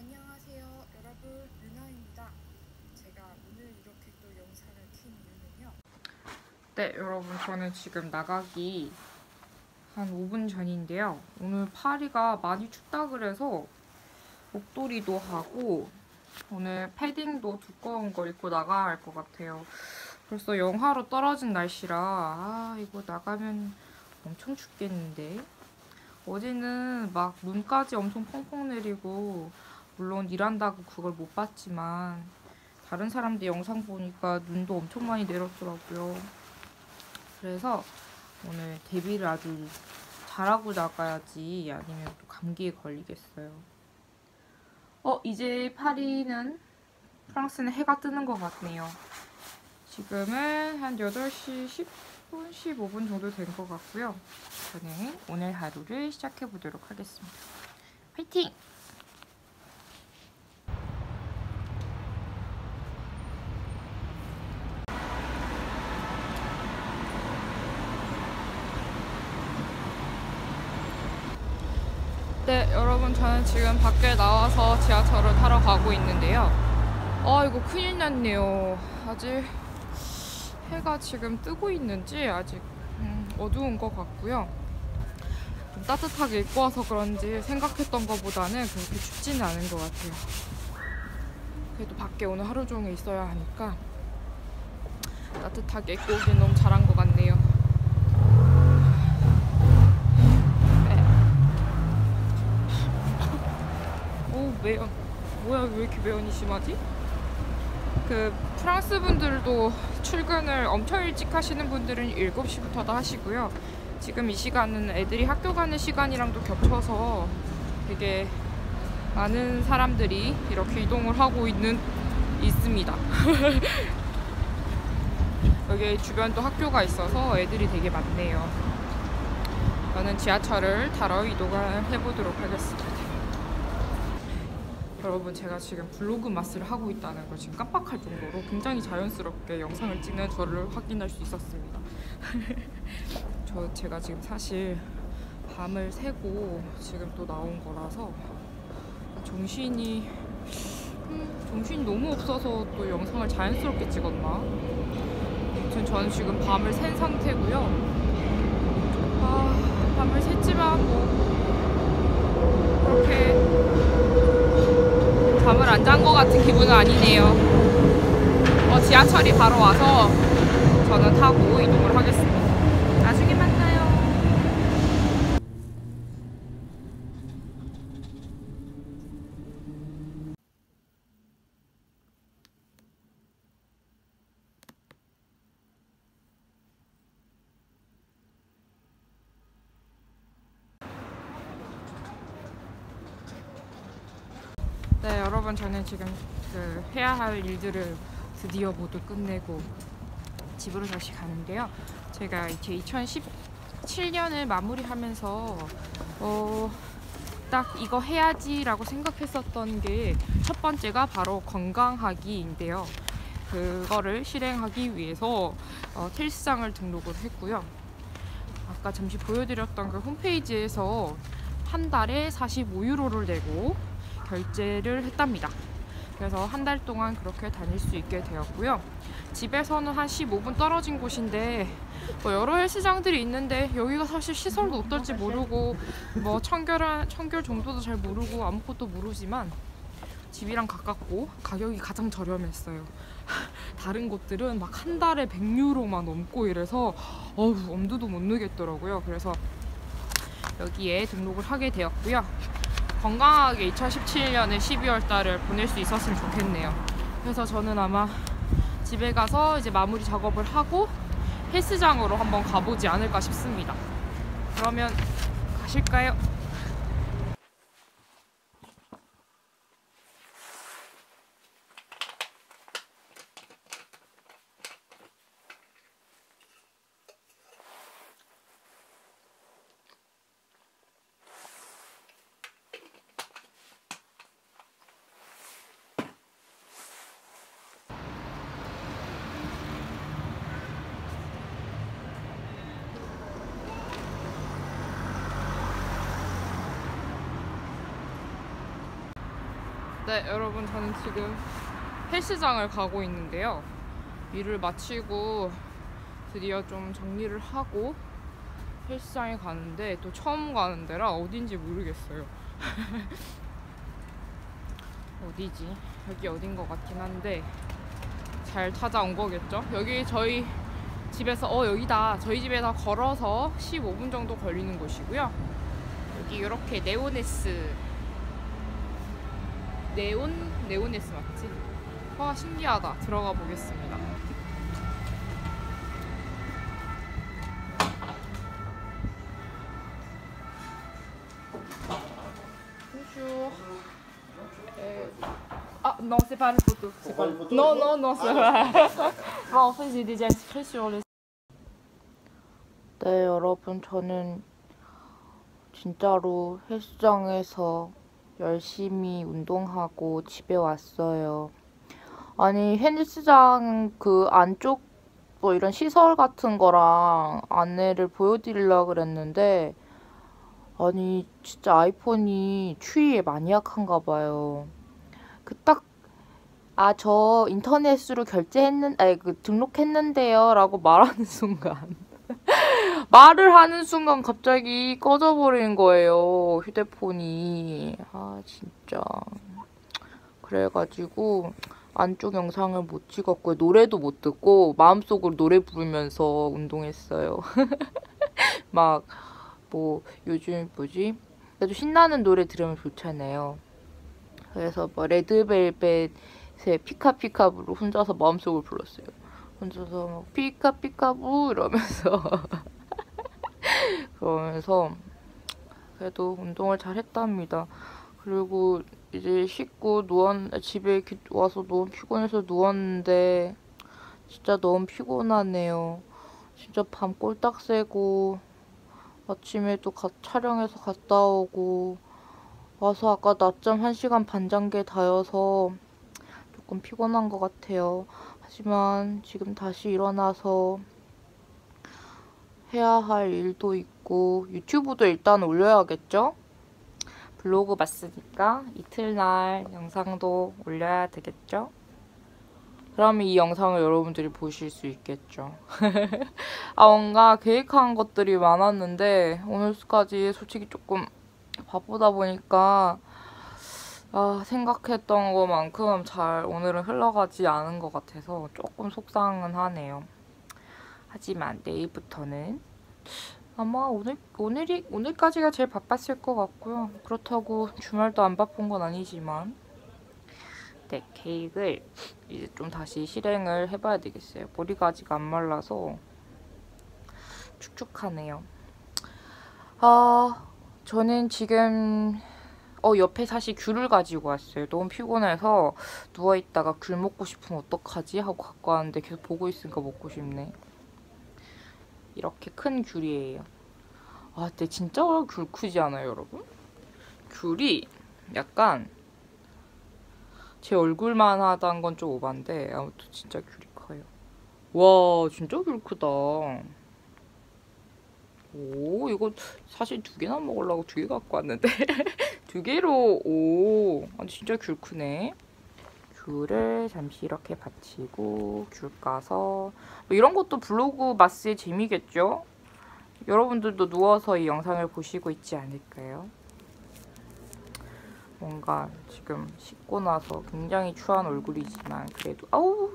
안녕하세요 여러분. 루나입니다. 제가 오늘 이렇게 또 영상을 킨 이유는요. 네 여러분. 저는 지금 나가기 한 5분 전인데요. 오늘 파리가 많이 춥다 그래서 목도리도 하고 오늘 패딩도 두꺼운 걸 입고 나가야 할 것 같아요. 벌써 영하로 떨어진 날씨라 아 이거 나가면 엄청 춥겠는데 어제는 막 눈까지 엄청 펑펑 내리고 물론 일한다고 그걸 못 봤지만 다른 사람들 영상 보니까 눈도 엄청 많이 내렸더라고요. 그래서 오늘 데뷔를 아주 잘하고 나가야지 아니면 또 감기에 걸리겠어요. 어, 이제 파리는 프랑스는 해가 뜨는 것 같네요. 지금은 한 8시 10분, 15분 정도 된 것 같고요. 저는 오늘 하루를 시작해 보도록 하겠습니다. 화이팅! 네, 여러분 저는 지금 밖에 나와서 지하철을 타러 가고 있는데요. 아, 이거 큰일 났네요. 아직 해가 지금 뜨고 있는지 아직 음, 어두운 것 같고요. 좀 따뜻하게 입고 와서 그런지 생각했던 것보다는 그렇게 춥지는 않은 것 같아요. 그래도 밖에 오늘 하루 종일 있어야 하니까 따뜻하게 입고 오긴 너무 잘한 것 같네요. 네. 오 매연 뭐야 왜 이렇게 매연이 심하지? 그 프랑스 분들도 출근을 엄청 일찍 하시는 분들은 7시부터 다 하시고요. 지금 이 시간은 애들이 학교 가는 시간이랑도 겹쳐서 되게 많은 사람들이 이렇게 이동을 하고 있는 있습니다. 여기 주변도 학교가 있어서 애들이 되게 많네요. 저는 지하철을 타러 이동을 해보도록 하겠습니다. 여러분 제가 지금 블로그 마스를 하고 있다는 걸 지금 깜빡할 정도로 굉장히 자연스럽게 영상을 찍는 저를 확인할 수 있었습니다. 저 제가 지금 사실 밤을 새고 지금 또 나온 거라서 정신이 음, 정신이 너무 없어서 또 영상을 자연스럽게 찍었나? 아무튼 저는 지금 밤을 샌 상태고요. 아 밤을 샜지만 뭐 그렇게 잠을 안 잔 것 같은 기분은 아니네요. 어, 지하철이 바로 와서 저는 타고 이동을 하겠습니다. 나중에 만나요. 네, 여러분 저는 지금 그 해야 할 일들을 드디어 모두 끝내고 집으로 다시 가는데요. 제가 이제 2017년을 마무리하면서 어, 딱 이거 해야지 라고 생각했었던 게 첫 번째가 바로 건강하기인데요. 그거를 실행하기 위해서 어, 헬스장을 등록을 했고요. 아까 잠시 보여드렸던 그 홈페이지에서 한 달에 45유로를 내고 결제를 했답니다. 그래서 한 달 동안 그렇게 다닐 수 있게 되었고요. 집에서는 한 15분 떨어진 곳인데 뭐 여러 헬스장들이 있는데 여기가 사실 시설도 어떨지 모르고 뭐 청결한 청결 정도도 잘 모르고 아무것도 모르지만 집이랑 가깝고 가격이 가장 저렴했어요. 다른 곳들은 막 한 달에 100유로만 넘고 이래서 어우 엄두도 못 내겠더라고요. 그래서 여기에 등록을 하게 되었고요. 건강하게 2017년의 12월 달을 보낼 수 있었으면 좋겠네요. 그래서 저는 아마 집에 가서 이제 마무리 작업을 하고 헬스장으로 한번 가보지 않을까 싶습니다. 그러면 가실까요? 네, 여러분 저는 지금 헬스장을 가고 있는데요. 일을 마치고 드디어 좀 정리를 하고 헬스장에 가는데 또 처음 가는 데라 어딘지 모르겠어요. 어디지? 여기 어딘 것 같긴 한데 잘 찾아온 거겠죠? 여기 저희 집에서 어 여기다 저희 집에서 걸어서 15분 정도 걸리는 곳이고요. 여기 이렇게 네오네스 네온 네오네스 맞지? 와 신기하다. 들어가 보겠습니다. Bonjour. Euh, Ah non, c'est pas une photo. C'est pas une photo. Non, non, non, ça va. Bon, en fait, j'ai déjà inscrit sur le. 네, 여러분, 저는 진짜로 헬스장에서 열심히 운동하고 집에 왔어요. 아니, 헬스장 그 안쪽 뭐 이런 시설 같은 거랑 안내를 보여드리려고 그랬는데, 아니, 진짜 아이폰이 추위에 많이 약한가 봐요. 그 딱, 아, 저 인터넷으로 결제했는, 아니, 그 등록했는데요. 라고 말하는 순간. 말을 하는 순간 갑자기 꺼져버리는 거예요. 휴대폰이. 아, 진짜. 그래가지고 안쪽 영상을 못 찍었고요. 노래도 못 듣고 마음속으로 노래 부르면서 운동했어요. 막, 뭐, 요즘 뭐지? 그래도 신나는 노래 들으면 좋잖아요. 그래서 뭐, 레드벨벳의 피카피카부로 혼자서 마음속으로 불렀어요. 혼자서 막 피카피카부 이러면서 그러면서 그래도 운동을 잘 했답니다. 그리고 이제 씻고 누웠 집에 와서 너무 피곤해서 누웠는데 진짜 너무 피곤하네요. 진짜 밤 꼴딱 새고 아침에 또 가, 촬영해서 갔다 오고 와서 아까 낮잠 1시간 반 잔 게 다여서 조금 피곤한 것 같아요. 하지만 지금 다시 일어나서 해야 할 일도 있고 유튜브도 일단 올려야겠죠? 블로그 봤으니까 이틀날 영상도 올려야 되겠죠? 그러면 이 영상을 여러분들이 보실 수 있겠죠. 아 뭔가 계획한 것들이 많았는데 오늘까지 솔직히 조금 바쁘다 보니까 아, 생각했던 것만큼 잘 오늘은 흘러가지 않은 것 같아서 조금 속상은 하네요. 하지만 내일부터는 아마 오늘, 오늘이, 오늘까지가 제일 바빴을 것 같고요. 그렇다고 주말도 안 바쁜 건 아니지만 네, 계획을 이제 좀 다시 실행을 해봐야 되겠어요. 머리가 아직 안 말라서 축축하네요. 아, 저는 지금 어, 옆에 사실 귤을 가지고 왔어요. 너무 피곤해서 누워있다가 귤 먹고 싶으면 어떡하지? 하고 갖고 왔는데 계속 보고 있으니까 먹고 싶네. 이렇게 큰 귤이에요. 아, 근데 진짜 귤 크지 않아요, 여러분? 귤이 약간 제 얼굴만 하다는 건 좀 오반데 아무튼 진짜 귤이 커요. 와, 진짜 귤 크다. 오, 이거 사실 두 개나 먹으려고 두 개 갖고 왔는데 두 개로 오, 아, 진짜 귤 크네. 귤을 잠시 이렇게 받치고 귤 까서 뭐 이런 것도 블로그 마스의 재미겠죠? 여러분들도 누워서 이 영상을 보시고 있지 않을까요? 뭔가 지금 씻고 나서 굉장히 추한 얼굴이지만 그래도 아우!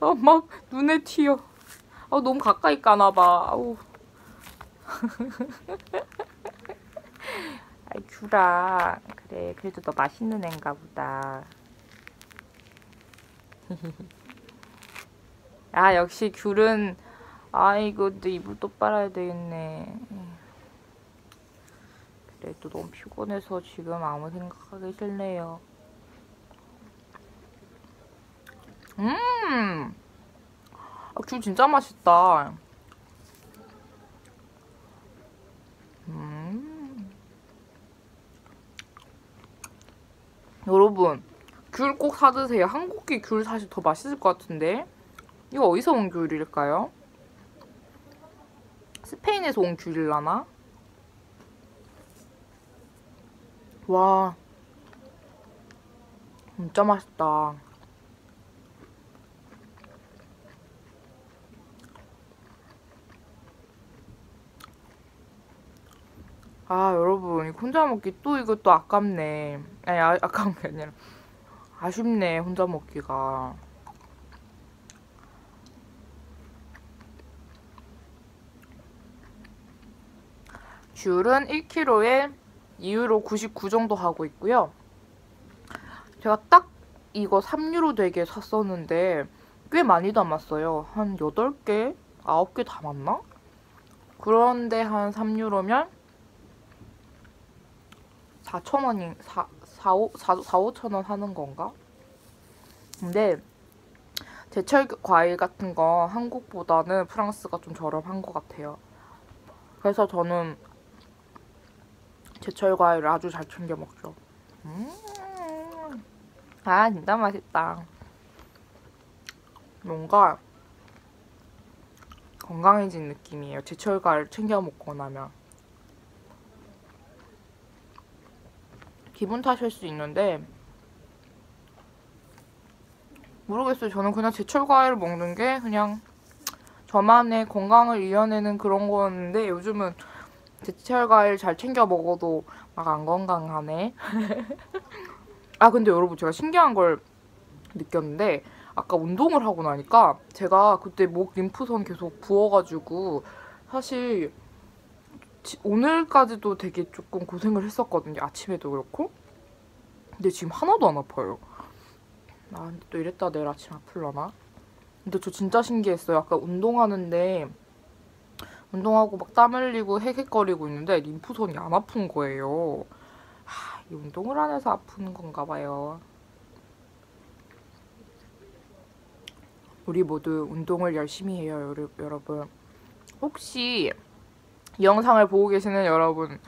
아, 막 눈에 튀어. 아 너무 가까이 까나봐. 아우. 아이 귤아 그래 그래도 너 맛있는 앤가 보다 아 역시 귤은 아이고 내 이불 또 빨아야 되겠네 그래도 너무 피곤해서 지금 아무 생각하기 싫네요 음! 아, 귤 진짜 맛있다 음. 여러분 귤 꼭 사드세요. 한국기 귤 사실 더 맛있을 것 같은데 이거 어디서 온 귤일까요? 스페인에서 온 귤이라나? 와 진짜 맛있다 아 여러분 혼자 먹기 또 이거 또 아깝네 아니 아, 아까운 게 아니라 아쉽네 혼자 먹기가. 귤은 1kg에 2유로 99 정도 하고 있고요. 제가 딱 이거 3유로 되게 샀었는데 꽤 많이 담았어요. 한 8개, 9개 담았나? 그런데 한 3유로면 4,000원이 4, 4, 5, 4, 4, 5,000원 하는 건가? 근데 제철 과일 같은 거 한국보다는 프랑스가 좀 저렴한 것 같아요. 그래서 저는 제철 과일을 아주 잘 챙겨 먹죠. 음, 아 진짜 맛있다. 뭔가 건강해진 느낌이에요. 제철 과일 챙겨 먹고 나면. 기분 탓일 수 있는데 모르겠어요. 저는 그냥 제철 과일을 먹는 게 그냥 저만의 건강을 이겨내는 그런 거였는데 요즘은 제철 과일 잘 챙겨 먹어도 막 안 건강하네. 아 근데 여러분 제가 신기한 걸 느꼈는데 아까 운동을 하고 나니까 제가 그때 목 림프선 계속 부어가지고 사실 지- 오늘까지도 되게 조금 고생을 했었거든요. 아침에도 그렇고. 근데 지금 하나도 안 아파요. 아 근데 또 이랬다 내일 아침 아플려나? 근데 저 진짜 신기했어요. 아까 운동하는데 운동하고 막 땀 흘리고 헥헥거리고 있는데 림프선이 안 아픈 거예요. 하, 이 운동을 안 해서 아픈 건가 봐요. 우리 모두 운동을 열심히 해요, 여러- 여러분. 혹시 이 영상을 보고 계시는 여러분,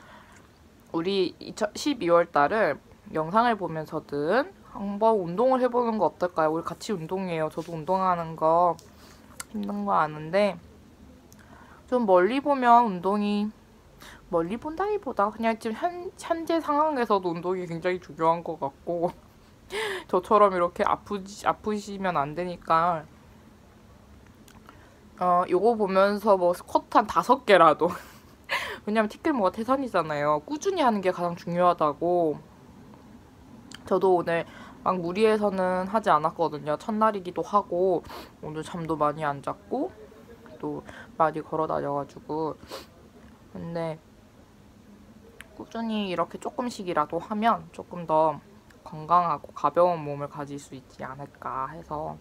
우리 12월 달은 영상을 보면서든 한번 운동을 해보는 거 어떨까요? 우리 같이 운동해요. 저도 운동하는 거 힘든 거 아는데 좀 멀리 보면 운동이 멀리 본다기보다 그냥 지금 현, 현재 상황에서도 운동이 굉장히 중요한 것 같고 저처럼 이렇게 아프지, 아프시면 안 되니까 어 요거 보면서 뭐 스쿼트 한 다섯 개라도 왜냐면 티끌모가 태산이잖아요. 꾸준히 하는 게 가장 중요하다고 저도 오늘 막 무리해서는 하지 않았거든요. 첫날이기도 하고 오늘 잠도 많이 안 잤고 또 많이 걸어 다녀가지고 근데 꾸준히 이렇게 조금씩이라도 하면 조금 더 건강하고 가벼운 몸을 가질 수 있지 않을까 해서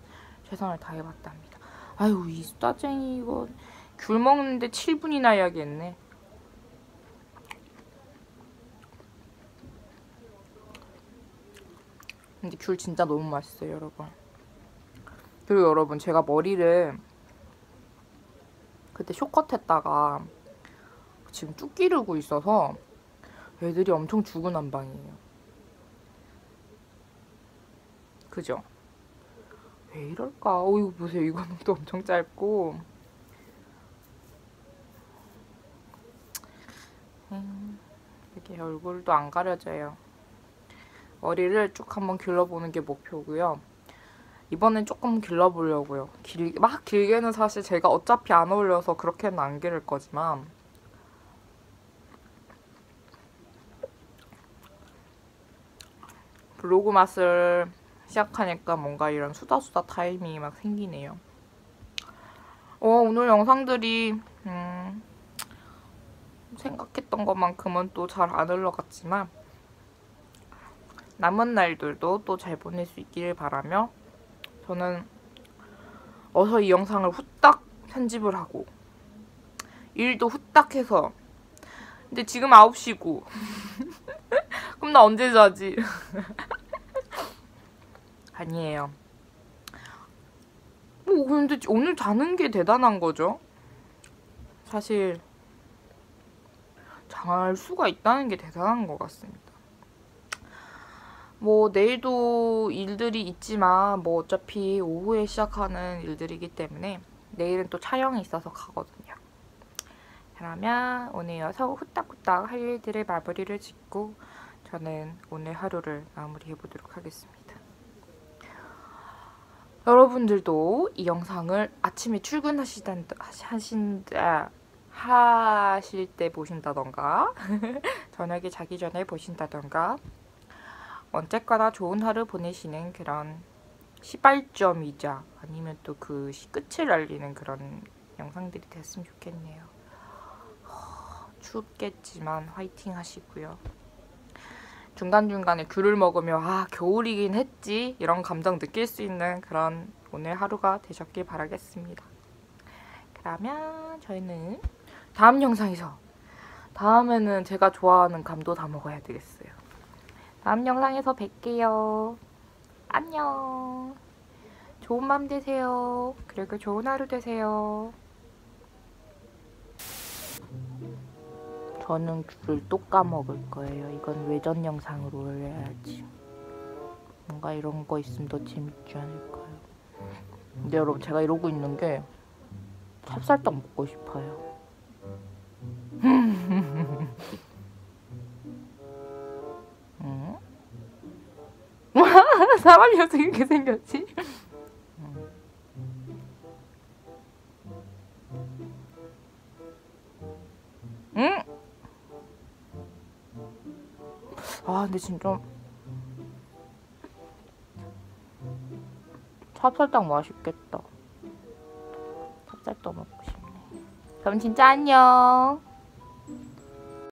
최선을 다해봤답니다. 아유 이 수다쟁이 이거 귤 먹는데 7분이나 해야겠네. 근데 귤 진짜 너무 맛있어요 여러분. 그리고 여러분 제가 머리를 그때 쇼컷 했다가 지금 쭉 기르고 있어서 애들이 엄청 죽은 한방이에요. 그죠? 왜 이럴까? 어 이거 보세요. 이거는 또 엄청 짧고. 음, 이렇게 얼굴도 안 가려져요. 머리를 쭉 한번 길러보는 게 목표고요. 이번엔 조금 길러보려고요. 길, 막 길게는 사실 제가 어차피 안 어울려서 그렇게는 안 기를 거지만 블로그 맛을 시작하니까 뭔가 이런 수다수다 타임이 막 생기네요. 어, 오늘 영상들이 음, 생각했던 것만큼은 또 잘 안 흘러갔지만 남은 날들도 또 잘 보낼 수 있기를 바라며 저는 어서 이 영상을 후딱 편집을 하고 일도 후딱 해서 근데 지금 9시고 그럼 나 언제 자지? 아니에요. 뭐 근데 오늘 자는 게 대단한 거죠. 사실 잘 수가 있다는 게 대단한 것 같습니다. 뭐 내일도 일들이 있지만 뭐 어차피 오후에 시작하는 일들이기 때문에 내일은 또 촬영이 있어서 가거든요. 그러면 오늘 여서 후딱후딱 할 일들을 마무리를 짓고 저는 오늘 하루를 마무리해 보도록 하겠습니다. 여러분들도 이 영상을 아침에 출근하시단 하신다 하실 때 보신다던가 저녁에 자기 전에 보신다던가 언제까나 좋은 하루 보내시는 그런 시발점이자 아니면 또 그 끝을 알리는 그런 영상들이 됐으면 좋겠네요. 허, 춥겠지만 화이팅 하시고요. 중간중간에 귤을 먹으며 아 겨울이긴 했지 이런 감정 느낄 수 있는 그런 오늘 하루가 되셨길 바라겠습니다. 그러면 저희는 다음 영상에서 다음에는 제가 좋아하는 감도 다 먹어야 되겠어요. 다음 영상에서 뵐게요. 안녕. 좋은 밤 되세요. 그리고 좋은 하루 되세요. 저는 귤을 또 까먹을 거예요. 이건 외전 영상으로 올려야지. 뭔가 이런 거 있으면 더 재밌지 않을까요? 근데 여러분 제가 이러고 있는 게 찹쌀떡 먹고 싶어요. 사람이 어떻게 이렇게 생겼지? 응? 아 근데 진짜 찹쌀떡 맛있겠다. 찹쌀떡 먹고 싶네. 그럼 진짜 안녕.